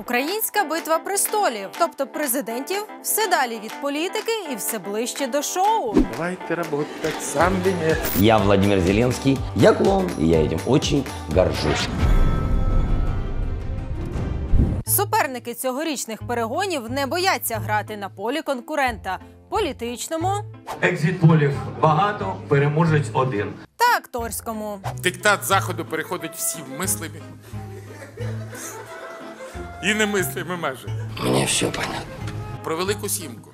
Українська битва престолів, тобто президентів, все далі від політики і все ближче до шоу. Давайте работать сам венец. Я Владимир Зеленский, я клоун, и я этим очень горжусь. Суперники цьогорічних перегонів не бояться грати на полі конкурента політичному Екзит-полів багато, переможець один. та акторському. Диктат заходу переходить всі мислимі. І немислимі межі. Мне все понятно. Про велику сімку.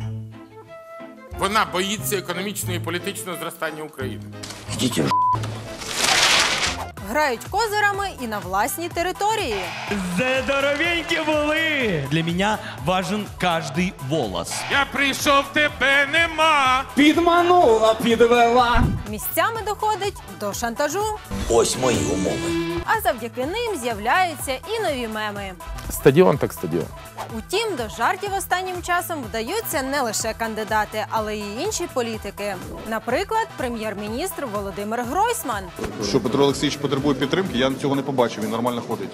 Вона боїться економічного і політичного зростання України. Идите в Грають козирами і на власній території. Здоровенькі були! Для меня важен каждый волос. Я прийшов, тебе нема. Підманула, підвела. Місцями доходить до шантажу, Ось мої умови. а завдяки ним з'являються і нові меми. Стадіон так стадіон. Утім, до жартів останнім часом вдаються не лише кандидати, але й інші політики. Наприклад, прем'єр-міністр Володимир Гройсман. Що Петро Олексійович потребує підтримки, я цього не побачив. Він нормально ходить.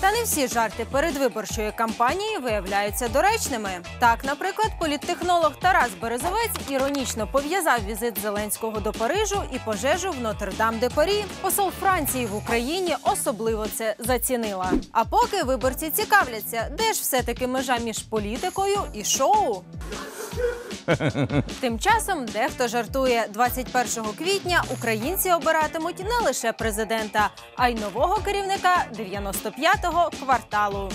Та не всі жарти передвиборчої кампанії виявляються доречними. Так, наприклад, політтехнолог Тарас Березовець іронічно пов'язав візит Зеленського до Парижу і пожежу в Нотр-Дам-де-Парі. Посол Франції в Україні особливо це зацінила. А поки виборці цікавляться, де ж все-таки межа між політикою і шоу. Тим часом дехто жартує 21 квітня. Українці обиратимуть не лише президента, а й нового керівника 95-го кварталу.